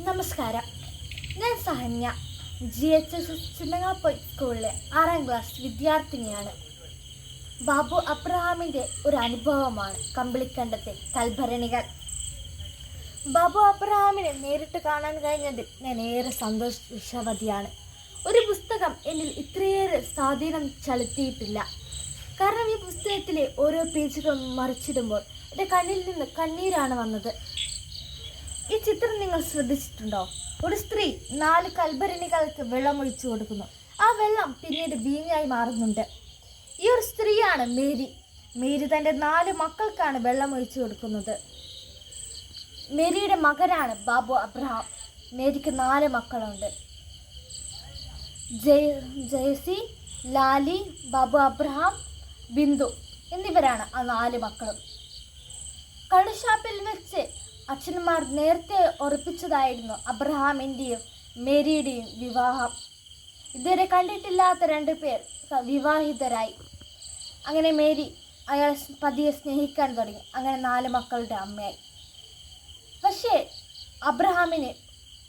നമസ്കാരം. ഞാൻ Sahanya. G H S S ചിന്നങ്ങാപ്പൊയ് സ്കൂളിലെ ആറാം ക്ലാസ് വിദ്യാർത്ഥിനിയാണ്. ബാബു അബ്രഹാമിന്റെ ഒരു അനുഭവമാണ് കമ്പിളിക്കണ്ടത്തെ കൽഭരണികൾ. ബാബു അബ്രഹാമിനെ നേരിട്ട് കാണാൻ കഴിഞ്ഞതിൽ ഞാൻ ഏറെ സന്തോഷവതിയാണ്. ഒരു പുസ്തകം എന്നിൽ ഇത്രയേറെ സ്വാധീനം ചെലുത്തിയിട്ടില്ല. കാരണം ഈ പുസ്തകത്തിലെ ഓരോ പേജുകളും മറിച്ചിടുമ്പോൾ എന്റെ കണ്ണിൽ നിന്ന് കണ്ണീരാണ് വന്നത്. ഈ ചിത്രം നിങ്ങൾ ശ്രദ്ധിച്ചിട്ടുണ്ടോ? ഒരു സ്ത്രീ നാല് കൽഭരണികൾക്ക് വെള്ളം ഒഴിച്ചു കൊടുക്കുന്നു. ആ വെള്ളം പിന്നീട് വീഞ്ഞായി മാറുന്നുണ്ട്. ഈ ഒരു സ്ത്രീയാണ് മേരി. മേരി തന്റെ നാല് മക്കൾക്കാണ് വെള്ളം ഒഴിച്ചു കൊടുക്കുന്നത്. മേരിയുടെ മകനാണ് ബാബു അബ്രഹാം. മേരിക്ക് നാല് മക്കളുണ്ട്. ജയ ജയസി ലാലി ബാബു അബ്രഹാം ബിന്ദു എന്നിവരാണ് ആ നാല് മക്കളും. കള്ളുഷാപ്പിൽ വെച്ച് അച്ഛന്മാർ നേരത്തെ ഉറപ്പിച്ചതായിരുന്നു അബ്രഹാമിന്റെയും മേരിയുടെയും വിവാഹം. ഇതുവരെ കണ്ടിട്ടില്ലാത്ത രണ്ട് പേർ വിവാഹിതരായി. അങ്ങനെ മേരി അയാൾ പതിയെ സ്നേഹിക്കാൻ തുടങ്ങി. അങ്ങനെ നാല് മക്കളുടെ അമ്മയായി. പക്ഷേ അബ്രഹാമിന്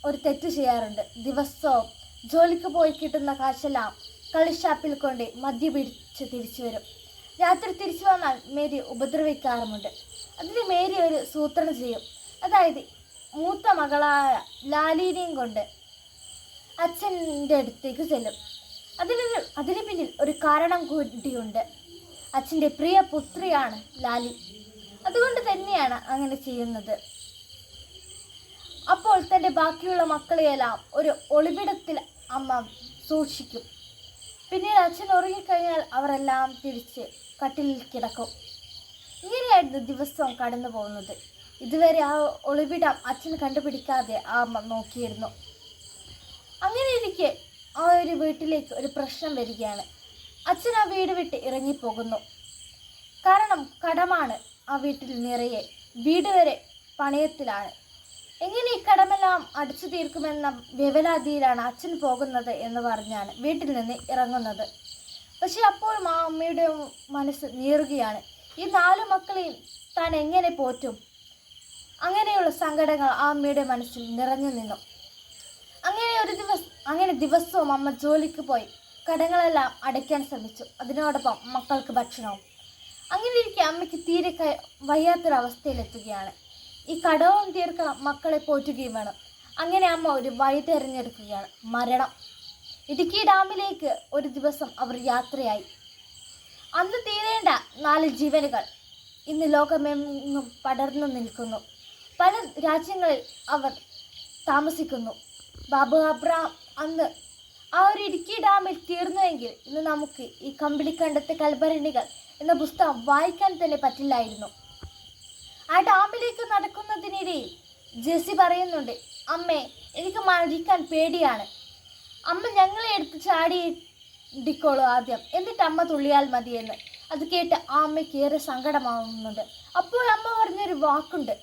ഒരു തെറ്റ് ചെയ്യാറുണ്ട്. ദിവസവും ജോലിക്ക് പോയി കിട്ടുന്ന കാശെല്ലാം കളിഷാപ്പിൽ കൊണ്ട് മദ്യപിടിച്ച് തിരിച്ചു വരും. രാത്രി തിരിച്ചു വന്നാൽ മേരി ഉപദ്രവിക്കാറുമുണ്ട്. അതിന് മേരി ഒരു സൂത്രണം ചെയ്യും. അതായത് മൂത്ത മകളായ ലാലിനെയും കൊണ്ട് അച്ഛന്റെ അടുത്തേക്ക് ചെല്ലും. അതിനൊരു അതിന് പിന്നിൽ ഒരു കാരണം കൂടിയുണ്ട്. അച്ഛന്റെ പ്രിയ പുത്രിയാണ് ലാലി. അതുകൊണ്ട് തന്നെയാണ് അങ്ങനെ ചെയ്യുന്നത്. അപ്പോൾ തന്റെ ബാക്കിയുള്ള മക്കളെയെല്ലാം ഒരു ഒളിവിടത്തിൽ അമ്മ സൂക്ഷിക്കും. പിന്നീട് അച്ഛൻ ഉറങ്ങിക്കഴിഞ്ഞാൽ അവരെല്ലാം തിരിച്ച് കട്ടിലിൽ കിടക്കും. ഇങ്ങനെയായിരുന്നു ദിവസവും കടന്നു പോകുന്നത് ഇതുവരെ ആ ഒളിവിടം അച്ഛൻ കണ്ടുപിടിക്കാതെ ആ നോക്കിയിരുന്നു. അങ്ങനെ ഇരിക്കെ ആ ഒരു വീട്ടിലേക്ക് ഒരു പ്രശ്നം വരികയാണ്. അച്ഛൻ ആ വീട് വിട്ട് ഇറങ്ങിപ്പോകുന്നു. കാരണം കടമാണ് ആ വീട്ടിൽ നിറയെ. വീട് വരെ പണയത്തിലാണ്. എങ്ങനെ ഈ കടമെല്ലാം അടിച്ചു തീർക്കുമെന്ന വ്യവലാതിയിലാണ് അച്ഛൻ പോകുന്നത് എന്ന് പറഞ്ഞാണ് വീട്ടിൽ നിന്ന് ഇറങ്ങുന്നത്. പക്ഷെ അപ്പോഴും ആ അമ്മയുടെ മനസ്സ് നീറുകയാണ്. ഈ നാല് മക്കളെയും താൻ എങ്ങനെ പോറ്റും? അങ്ങനെയുള്ള സങ്കടങ്ങൾ ആ അമ്മയുടെ മനസ്സിൽ നിറഞ്ഞു നിന്നു. അങ്ങനെ ഒരു ദിവസം അങ്ങനെ ദിവസവും അമ്മ ജോലിക്ക് പോയി. കടങ്ങളെല്ലാം അടയ്ക്കാൻ ശ്രമിച്ചു. അതിനോടൊപ്പം മക്കൾക്ക് ഭക്ഷണവും. അങ്ങനെ ഇരിക്കെ അമ്മയ്ക്ക് തീരെ വയ്യാത്തൊരവസ്ഥയിലെത്തുകയാണ്. ഈ കടവും തീർക്കാൻ മക്കളെ പോറ്റുകയും വേണം. അങ്ങനെ അമ്മ ഒരു വഴി തിരഞ്ഞെടുക്കുകയാണ്. മരണം. ഇടുക്കി ഡാമിലേക്ക് ഒരു ദിവസം അവർ യാത്രയായി. അന്ന് തീരേണ്ട നാല് ജീവനുകൾ ഇന്ന് ലോകമെങ്ങും പടർന്നു നിൽക്കുന്നു. പല രാജ്യങ്ങളിൽ അവർ താമസിക്കുന്നു. ബാബു അബ്രാം അന്ന് ആ ഒരു ഇടുക്കി ഡാമിൽ തീർന്നുവെങ്കിൽ ഇന്ന് നമുക്ക് ഈ കമ്പിളിക്കണ്ടത്തെ കൽഭരണികൾ എന്ന പുസ്തകം വായിക്കാൻ തന്നെ പറ്റില്ലായിരുന്നു. ആ ഡാമിലേക്ക് നടക്കുന്നതിനിടയിൽ ജെസ്സി പറയുന്നുണ്ട് അമ്മേ എനിക്ക് മരിക്കാൻ പേടിയാണ്. അമ്മ ഞങ്ങളെ എടുത്ത് ചാടി ഇടിക്കോളൂ ആദ്യം. എന്നിട്ട് അമ്മ തുള്ളിയാൽ മതിയെന്ന്. അത് കേട്ട് ആ അമ്മയ്ക്ക് ഏറെ സങ്കടമാവുന്നുണ്ട്. അപ്പോൾ അമ്മ പറഞ്ഞൊരു വാക്കുണ്ട്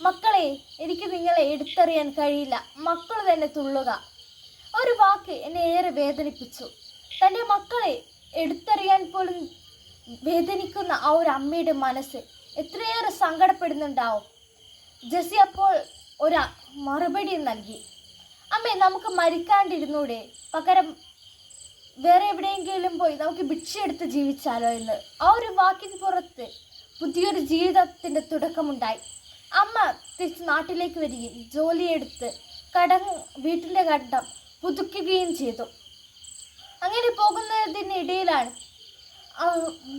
മക്കളെ എനിക്ക് നിങ്ങളെ എടുത്തറിയാൻ കഴിയില്ല. മക്കൾ തന്നെ തുള്ളുക. ഒരു വാക്ക് എന്നെ ഏറെ വേദനിപ്പിച്ചു. തന്റെ മക്കളെ എടുത്തറിയാൻ പോലും വേദനിക്കുന്ന ആ ഒരു അമ്മയുടെ മനസ്സ് എത്രയേറെ സങ്കടപ്പെടുന്നുണ്ടാവും. ജസി അപ്പോൾ ഒരു മറുപടി നൽകി. അമ്മേ നമുക്ക് മരിക്കാണ്ടിരുന്നൂടെ. പകരം വേറെ എവിടെയെങ്കിലും പോയി നമുക്ക് ഭിക്ഷയെടുത്ത് ജീവിച്ചാലോ എന്ന് ആ ഒരു വാക്കിന് പുറത്ത് പുതിയൊരു ജീവിതത്തിന്റെ തുടക്കമുണ്ടായി. അമ്മ തിരിച്ച് നാട്ടിലേക്ക് വരികയും ജോലിയെടുത്ത് കടം വീട്ടിന്റെ കടം പുതുക്കുകയും ചെയ്തു. അങ്ങനെ പോകുന്നതിനിടയിലാണ്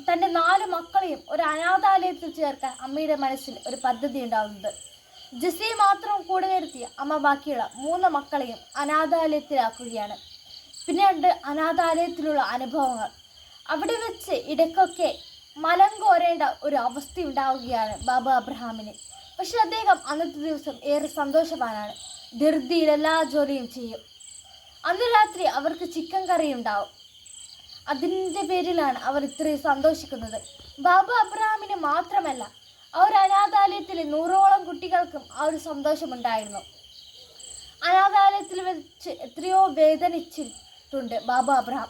തന്റെ നാല് മക്കളെയും ഒരു അനാഥാലയത്തിൽ ചേർക്കാൻ അമ്മയുടെ മനസ്സിൽ ഒരു പദ്ധതി ഉണ്ടാകുന്നത് ജിസയെ മാത്രം കൂടെ നിർത്തി അമ്മ ബാക്കിയുള്ള മൂന്ന് മക്കളെയും അനാഥാലയത്തിലാക്കുകയാണ്. പിന്നീട് അനാഥാലയത്തിലുള്ള അനുഭവങ്ങൾ. അവിടെ വെച്ച് ഇടയ്ക്കൊക്കെ മലം കോരേണ്ട ഒരു അവസ്ഥ ഉണ്ടാവുകയാണ് ബാബ അബ്രഹാമിന്. പക്ഷെ അദ്ദേഹം അന്നത്തെ ദിവസം ഏറെ സന്തോഷവാനാണ്. ധൃതിയിൽ എല്ലാ ജോലിയും ചെയ്യും. അന്ന് രാത്രി അവർക്ക് ചിക്കൻ കറി ഉണ്ടാവും. അതിന്റെ പേരിലാണ് അവർ ഇത്രയും സന്തോഷിക്കുന്നത്. ബാബ അബ്രഹാമിന് മാത്രമല്ല ആ ഒരു നൂറോളം കുട്ടികൾക്കും ആ ഒരു സന്തോഷമുണ്ടായിരുന്നു. അനാഥാലയത്തിൽ വെച്ച് എത്രയോ വേദനിച്ചിട്ടുണ്ട് ബാബ അബ്രഹാം.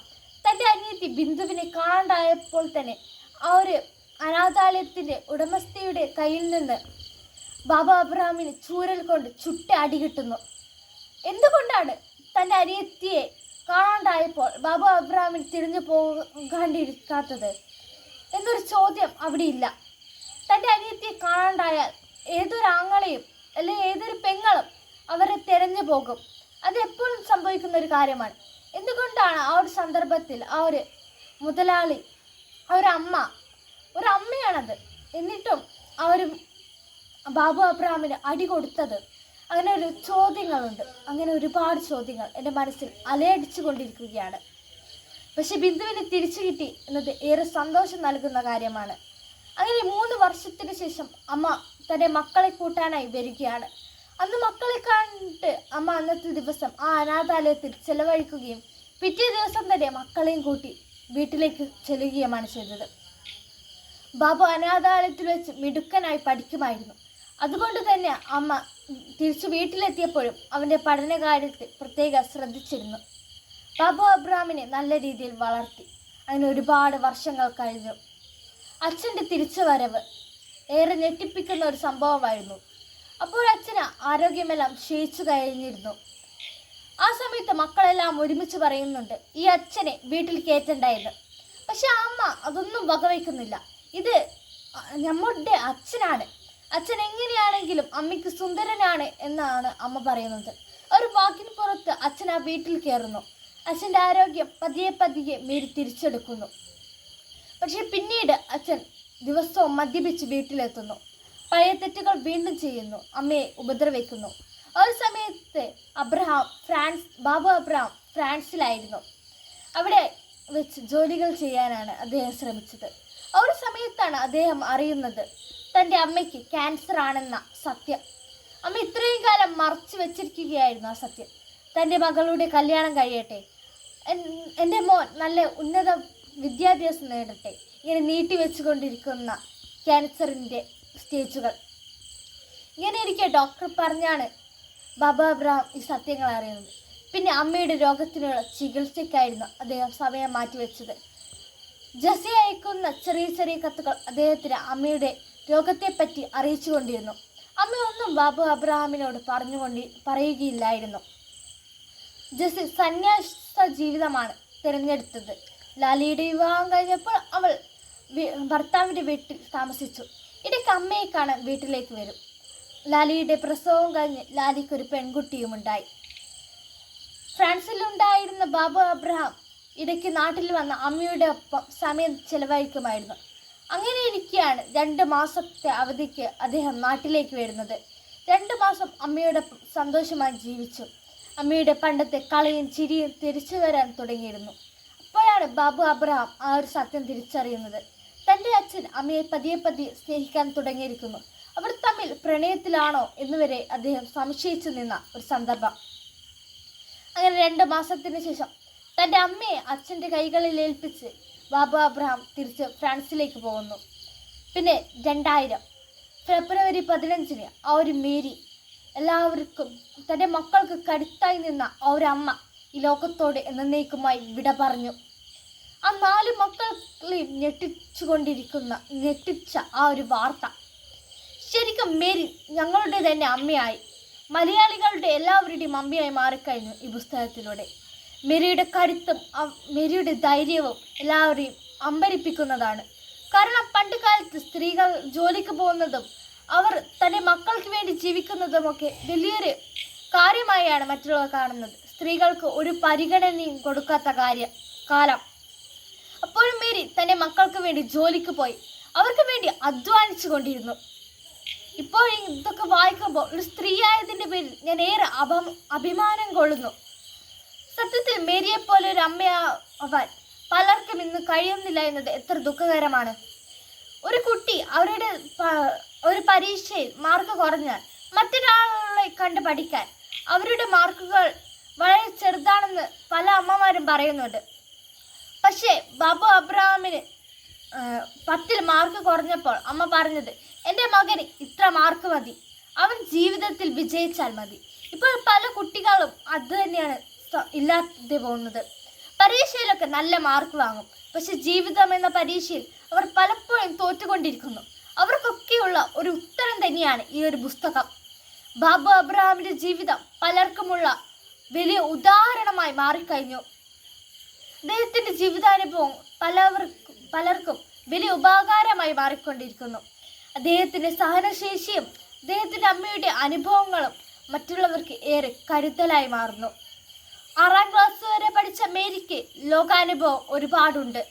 തന്റെ അനിയത്തി ബിന്ദുവിനെ കാണാണ്ടായപ്പോൾ തന്നെ ആ ഒരു അനാഥാലയത്തിന്റെ ഉടമസ്ഥയുടെ കയ്യിൽ നിന്ന് ബാബ അബ്രഹാമിന് ചൂരൽ കൊണ്ട് ചുട്ട അടി കിട്ടുന്നു. എന്തുകൊണ്ടാണ് തന്റെ അനിയത്തിയെ കാണാണ്ടായപ്പോൾ ബാബ അബ്രഹാമിന് തിരിഞ്ഞു പോകാണ്ടിരിക്കാത്തത്? എന്നൊരു ചോദ്യം അവിടെ ഇല്ല തന്റെ അനിയത്തിയെ കാണാണ്ടായാൽ ഏതൊരു ആങ്ങളെയും അല്ലെങ്കിൽ ഏതൊരു പെങ്ങളും അവരെ തിരഞ്ഞു പോകും. അത് എപ്പോഴും സംഭവിക്കുന്ന ഒരു കാര്യമാണ്. എന്തുകൊണ്ടാണ് ആ ഒരു സന്ദർഭത്തിൽ ആ ഒരു മുതലാളി ആ ഒരു അമ്മ ഒരു അമ്മയാണത്? എന്നിട്ടും ആ ഒരു ബാബു അബ്രഹാമിന് അടി കൊടുത്തത്. അങ്ങനെ ഒരു ചോദ്യങ്ങളുണ്ട്. അങ്ങനെ ഒരുപാട് ചോദ്യങ്ങൾ എന്റെ മനസ്സിൽ അലയടിച്ചു കൊണ്ടിരിക്കുകയാണ്. പക്ഷെ ബിന്ദുവിനെ തിരിച്ചു കിട്ടി എന്നത് ഏറെ സന്തോഷം നൽകുന്ന കാര്യമാണ്. അങ്ങനെ മൂന്ന് വർഷത്തിന് ശേഷം അമ്മ തന്റെ മക്കളെ കൂട്ടാനായി വരികയാണ്. അന്ന് മക്കളെ കണ്ടിട്ട് അമ്മ അന്നത്തെ ദിവസം ആ അനാഥാലയത്തിൽ ചെലവഴിക്കുകയും പിറ്റേ ദിവസം തന്നെ മക്കളെയും കൂട്ടി വീട്ടിലേക്ക് ചെല്ലുകയുമാണ് ചെയ്തത്. ബാബു അനാഥാലയത്തിൽ വെച്ച് മിടുക്കനായി പഠിക്കുമായിരുന്നു. അതുകൊണ്ട് തന്നെ അമ്മ തിരിച്ചു വീട്ടിലെത്തിയപ്പോഴും അവന്റെ പഠനകാര്യത്തിൽ പ്രത്യേക ശ്രദ്ധിച്ചിരുന്നു. ബാബു അബ്രാമിനെ നല്ല രീതിയിൽ വളർത്തി. അതിന് ഒരുപാട് വർഷങ്ങൾ കഴിഞ്ഞു. അച്ഛന്റെ തിരിച്ചു വരവ് ഏറെ ഞെട്ടിപ്പിക്കുന്ന ഒരു സംഭവമായിരുന്നു. അപ്പോൾ അച്ഛന് ആരോഗ്യമെല്ലാം ക്ഷയിച്ചു കഴിഞ്ഞിരുന്നു. ആ സമയത്ത് മക്കളെല്ലാം ഒരുമിച്ച് പറയുന്നുണ്ട് ഈ അച്ഛനെ വീട്ടിൽ കയറ്റണ്ടായിരുന്നു പക്ഷെ അമ്മ അതൊന്നും വകവയ്ക്കുന്നില്ല ഇത് നമ്മുടെ അച്ഛനാണ്. അച്ഛൻ എങ്ങനെയാണെങ്കിലും അമ്മയ്ക്ക് സുന്ദരനാണ് എന്നാണ് അമ്മ പറയുന്നത്. ഒരു വാക്കിന് പുറത്ത് അച്ഛൻ ആ വീട്ടിൽ കയറുന്നു. അച്ഛന്റെ ആരോഗ്യം പതിയെ പതിയെ മേരി തിരിച്ചെടുക്കുന്നു. പക്ഷെ പിന്നീട് അച്ഛൻ ദിവസവും മദ്യപിച്ച് വീട്ടിലെത്തുന്നു. പഴയ തെറ്റുകൾ വീണ്ടും ചെയ്യുന്നു. അമ്മയെ ഉപദ്രവിക്കുന്നു. ഒരു സമയത്ത് അബ്രഹാം ഫ്രാൻസ് ബാബു അബ്രഹാം ഫ്രാൻസിലായിരുന്നു. അവിടെ വെച്ച് ജോലികൾ ചെയ്യാനാണ് അദ്ദേഹം ശ്രമിച്ചത്. ഒരു സമയത്താണ് അദ്ദേഹം അറിയുന്നത് തന്റെ അമ്മയ്ക്ക് ക്യാൻസർ ആണെന്ന സത്യം. അമ്മ ഇത്രയും കാലം മറച്ചു വെച്ചിരിക്കുകയായിരുന്നു ആ സത്യം. തന്റെ മകളുടെ കല്യാണം കഴിയട്ടെ. എന്റെ മോൻ നല്ല ഉന്നത വിദ്യാഭ്യാസം നേടട്ടെ. ഇങ്ങനെ നീട്ടി വെച്ചുകൊണ്ടിരിക്കുന്ന ക്യാൻസറിന്റെ സ്റ്റേജുകൾ ഇങ്ങനെ ഇരിക്കെ ഡോക്ടർ പറഞ്ഞാണ് ബാബ അബ്രഹാം ഈ സത്യങ്ങൾ അറിയുന്നത്. പിന്നെ അമ്മയുടെ രോഗത്തിനുള്ള ചികിത്സയ്ക്കായിരുന്നു അദ്ദേഹം സമയം മാറ്റിവെച്ചത്. ജസി അയക്കുന്ന ചെറിയ ചെറിയ കത്തുകൾ അദ്ദേഹത്തിന് അമ്മയുടെ രോഗത്തെപ്പറ്റി അറിയിച്ചുകൊണ്ടിരുന്നു. അമ്മ ഒന്നും ബാബു അബ്രഹാമിനോട് പറഞ്ഞുകൊണ്ട് പറയുകയില്ലായിരുന്നു. ജസി സന്യാസ ജീവിതമാണ് തിരഞ്ഞെടുത്തത്. ലാലിയുടെ വിവാഹം കഴിഞ്ഞപ്പോൾ അവൾ ഭർത്താവിന്റെ വീട്ടിൽ താമസിച്ചു. ഇടയ്ക്ക് അമ്മയെ കാണാൻ വീട്ടിലേക്ക് വരും. ലാലിയുടെ പ്രസവം കഴിഞ്ഞ് ലാലിക്ക് ഒരു പെൺകുട്ടിയുമുണ്ടായി. ഫ്രാൻസിലുണ്ടായിരുന്ന ബാബു അബ്രഹാം ഇടയ്ക്ക് നാട്ടിൽ വന്ന അമ്മയുടെ ഒപ്പം സമയം ചെലവഴിക്കുമായിരുന്നു. അങ്ങനെ ഇരിക്കെയാണ് രണ്ട് മാസത്തെ അവധിക്ക് അദ്ദേഹം നാട്ടിലേക്ക് വരുന്നത്. രണ്ട് മാസം അമ്മയുടെ സന്തോഷമായി ജീവിച്ചു. അമ്മയുടെ പണ്ടത്തെ കളിയും ചിരിയും തിരിച്ചു വരാൻ തുടങ്ങിയിരുന്നു. അപ്പോഴാണ് ബാബു അബ്രഹാം ആ ഒരു സത്യം തിരിച്ചറിയുന്നത്. തന്റെ അച്ഛൻ അമ്മയെ പതിയെ പതിയെ സ്നേഹിക്കാൻ തുടങ്ങിയിരിക്കുന്നു. അവർ തമ്മിൽ പ്രണയത്തിലാണോ എന്നുവരെ അദ്ദേഹം സംശയിച്ചു നിന്ന ഒരു സന്ദർഭം. അങ്ങനെ രണ്ട് മാസത്തിന് ശേഷം തന്റെ അമ്മയെ അച്ഛന്റെ കൈകളിൽ ഏൽപ്പിച്ച് ബാബു അബ്രഹാം തിരിച്ച് ഫ്രാൻസിലേക്ക് പോകുന്നു. പിന്നെ രണ്ടായിരം. ഫെബ്രുവരി പതിനഞ്ചിന് ആ ഒരു മേരി എല്ലാവർക്കും തന്റെ മക്കൾക്ക് കരുത്തായി നിന്ന ആ ഒരു അമ്മ ഈ ലോകത്തോട് എന്നേക്കുമായി വിട പറഞ്ഞു. ആ നാല് മക്കളെയും ഞെട്ടിച്ചുകൊണ്ടിരിക്കുന്ന ഞെട്ടിച്ച ആ ഒരു വാർത്ത. ശരിക്കും മേരി ഞങ്ങളുടെ തന്നെ അമ്മയായി. മലയാളികളുടെ എല്ലാവരുടെയും അമ്മയായി മാറിക്കഴിഞ്ഞു ഈ പുസ്തകത്തിലൂടെ. മേരിയുടെ കരുത്തും മെരിയുടെ ധൈര്യവും എല്ലാവരെയും അമ്പരിപ്പിക്കുന്നതാണ്. കാരണം പണ്ട് കാലത്ത് സ്ത്രീകൾ ജോലിക്ക് പോകുന്നതും അവർ തന്റെ മക്കൾക്ക് വേണ്ടി ജീവിക്കുന്നതുമൊക്കെ വലിയൊരു കാര്യമായാണ് മറ്റുള്ളവർ കാണുന്നത്. സ്ത്രീകൾക്ക് ഒരു പരിഗണനയും കൊടുക്കാത്ത കാര്യം കാലം. അപ്പോഴും മേരി തന്റെ മക്കൾക്ക് വേണ്ടി ജോലിക്ക് പോയി. അവർക്ക് വേണ്ടി അധ്വാനിച്ചു കൊണ്ടിരുന്നു. ഇപ്പോൾ ഇതൊക്കെ വായിക്കുമ്പോൾ ഒരു സ്ത്രീയായതിന്റെ പേരിൽ ഞാൻ ഏറെ അഭം അഭിമാനം കൊള്ളുന്നു. സത്യത്തിൽ മേരിയെ പോലെ ഒരു അമ്മയാവാൻ പലർക്കും ഇന്ന് കഴിയുന്നില്ല എന്നത് എത്ര ദുഃഖകരമാണ്. ഒരു കുട്ടി അവരുടെ ഒരു പരീക്ഷയിൽ മാർക്ക് കുറഞ്ഞാൽ മറ്റൊരാളെ കണ്ട് പഠിക്കാൻ അവരുടെ മാർക്കുകൾ വളരെ ചെറുതാണെന്ന് പല അമ്മമാരും പറയുന്നുണ്ട്. പക്ഷേ ബാബു അബ്രഹാമിന് പത്തിൽ മാർക്ക് കുറഞ്ഞപ്പോൾ അമ്മ പറഞ്ഞത് എന്റെ മകന് ഇത്ര മാർക്ക് മതി. അവൻ ജീവിതത്തിൽ വിജയിച്ചാൽ മതി. ഇപ്പോൾ പല കുട്ടികളും അത് തന്നെയാണ് ഇല്ലാതെ പോകുന്നത്. പരീക്ഷയിലൊക്കെ നല്ല മാർക്ക് വാങ്ങും. പക്ഷെ ജീവിതം എന്ന പരീക്ഷയിൽ അവർ പലപ്പോഴും തോറ്റുകൊണ്ടിരിക്കുന്നു. അവർക്കൊക്കെയുള്ള ഒരു ഉത്തരം തന്നെയാണ് ഈ ഒരു പുസ്തകം. ബാബു അബ്രഹാമിന്റെ ജീവിതം പലർക്കുമുള്ള വലിയ ഉദാഹരണമായി മാറിക്കഴിഞ്ഞു. അദ്ദേഹത്തിന്റെ ജീവിതാനുഭവം പലവർക്കും പലർക്കും വലിയ ഉപകാരമായി മാറിക്കൊണ്ടിരിക്കുന്നു. അദ്ദേഹത്തിന്റെ സഹനശേഷിയും അദ്ദേഹത്തിന്റെ അമ്മയുടെ അനുഭവങ്ങളും മറ്റുള്ളവർക്ക് ഏറെ കരുതലായി മാറുന്നു. ആറാം ക്ലാസ് വരെ പഠിച്ച മേരിക്ക് ലോകാനുഭവം ഒരുപാടുണ്ട്.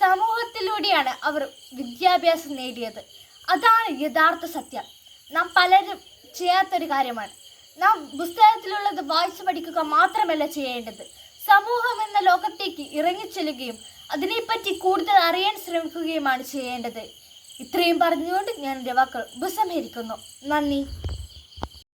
സമൂഹത്തിലൂടെയാണ് അവർ വിദ്യാഭ്യാസം നേടിയത്. അതാണ് യഥാർത്ഥ സത്യം. നാം പലരും ചെയ്യാത്തൊരു കാര്യമാണ്. നാം പുസ്തകത്തിലുള്ളത് വായിച്ചു പഠിക്കുക മാത്രമല്ല ചെയ്യേണ്ടത്. സമൂഹം എന്ന ലോകത്തേക്ക് ഇറങ്ങിച്ചെല്ലുകയും അതിനെപ്പറ്റി കൂടുതൽ അറിയാൻ ശ്രമിക്കുകയുമാണ് ചെയ്യേണ്ടത്. ഇത്രയും പറഞ്ഞുകൊണ്ട് ഞാൻ എന്റെ വാക്കുകൾ ഉപസംഹരിക്കുന്നു. നന്ദി.